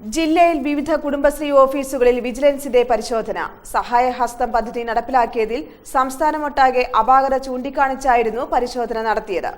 ജില്ലയിൽ വിവിധ കുടുംബശ്രീ ഓഫീസുകളിൽ വിജിലൻസിന്റെ പരിശോധന. സഹായഹസ്തം പദ്ധതി നടപ്പിലാക്കിയതിൽ സംസ്ഥാനമൊട്ടാകെ അപാകത ചൂണ്ടിക്കാണിച്ചായിരുന്നു പരിശോധന നടത്തിയത്.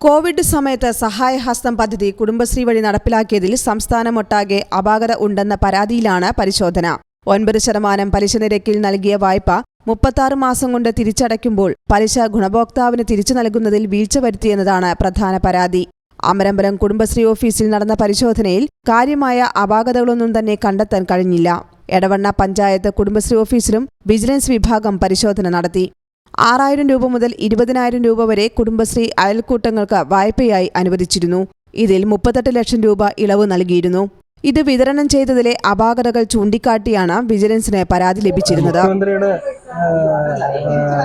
കോവിഡ് സമയത്ത് സഹായഹസ്തം പദ്ധതി കുടുംബശ്രീ വഴി നടപ്പിലാക്കിയതിൽ സംസ്ഥാനമൊട്ടാകെ അപാകത ഉണ്ടെന്ന പരാതിയിലാണ് പരിശോധന. ഒൻപത് ശതമാനം പലിശ നിരക്കിൽ നൽകിയ വായ്പ മുപ്പത്താറ് മാസം കൊണ്ട് തിരിച്ചടയ്ക്കുമ്പോൾ പലിശ ഗുണഭോക്താവിന് തിരിച്ചു നൽകുന്നതിൽ വീഴ്ച വരുത്തിയെന്നതാണ് പ്രധാന പരാതി. അമരമ്പലം കുടുംബശ്രീ ഓഫീസിൽ നടന്ന പരിശോധനയിൽ കാര്യമായ അപാകതകളൊന്നും തന്നെ കണ്ടെത്താൻ കഴിഞ്ഞില്ല. എടവണ്ണ പഞ്ചായത്ത് കുടുംബശ്രീ ഓഫീസിലും വിജിലൻസ് വിഭാഗം പരിശോധന നടത്തി. ആറായിരം രൂപ മുതൽ ഇരുപതിനായിരം രൂപ വരെ കുടുംബശ്രീ അയൽക്കൂട്ടങ്ങൾക്ക് വായ്പയായി അനുവദിച്ചിരുന്നു. ഇതിൽ മുപ്പത്തെട്ട് ലക്ഷം രൂപ ഇളവ് നൽകിയിരുന്നു. ഇത് വിതരണം ചെയ്തതിലെ അപാകതകൾ ചൂണ്ടിക്കാട്ടിയാണ് വിജിലൻസിന് പരാതി ലഭിച്ചിരുന്നത്. മുഖ്യമന്ത്രിയുടെ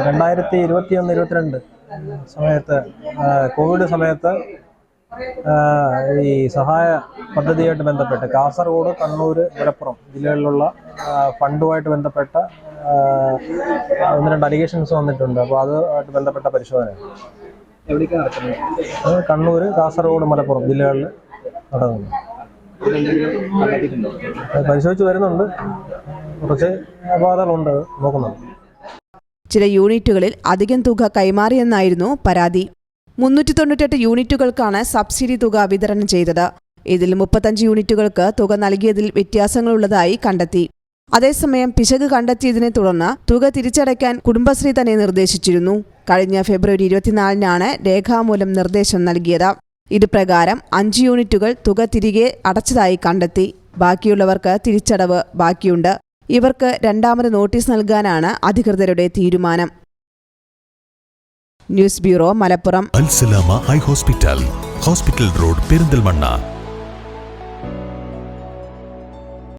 രണ്ടായിരത്തി ഇരുപത്തിയൊന്ന് ഇരുപത്തിരണ്ട് സമയത്ത് കോവിഡ് സമയത്ത് ഈ സഹായ പദ്ധതിയായിട്ട് ബന്ധപ്പെട്ട് കാസർഗോഡ് കണ്ണൂർ മലപ്പുറം ജില്ലകളിലുള്ള ഫണ്ടുമായിട്ട് ബന്ധപ്പെട്ട ഒന്ന് രണ്ട് അലിഗേഷൻസ് വന്നിട്ടുണ്ട്. അപ്പോൾ അതുമായിട്ട് ബന്ധപ്പെട്ട പരിശോധന. കണ്ണൂർ കാസർഗോഡ് മലപ്പുറം ജില്ലകളിൽ നടക്കുന്നു. പരിശോധിച്ച് വരുന്നുണ്ട്. കുറച്ച് അപാകതകളുണ്ട് നോക്കുന്നുണ്ട്. ചില യൂണിറ്റുകളിൽ അധികം തുക കൈമാറിയെന്നായിരുന്നു പരാതി. മുന്നൂറ്റി തൊണ്ണൂറ്റെട്ട് യൂണിറ്റുകൾക്കാണ് സബ്സിഡി തുക വിതരണം ചെയ്തത്. ഇതിൽ മുപ്പത്തഞ്ച് യൂണിറ്റുകൾക്ക് തുക നൽകിയതിൽ വ്യത്യാസങ്ങളുള്ളതായി കണ്ടെത്തി. അതേസമയം പിശക് കണ്ടെത്തിയതിനെ തുടർന്ന് തുക തിരിച്ചടയ്ക്കാൻ കുടുംബശ്രീ തന്നെ നിർദ്ദേശിച്ചിരുന്നു. കഴിഞ്ഞ ഫെബ്രുവരി ഇരുപത്തിനാലിനാണ് രേഖാമൂലം നിർദ്ദേശം നൽകിയത്. ഇത് പ്രകാരം അഞ്ച് യൂണിറ്റുകൾ തുക തിരികെ അടച്ചതായി കണ്ടെത്തി. ബാക്കിയുള്ളവർക്ക് തിരിച്ചടവ് ബാക്കിയുണ്ട്. ഇവർക്ക് രണ്ടാമത് നോട്ടീസ് നൽകാനാണ് അധികൃതരുടെ തീരുമാനം. News bureau Malappuram. Alsalama eye hospital. Hospital road Perinthalmanna.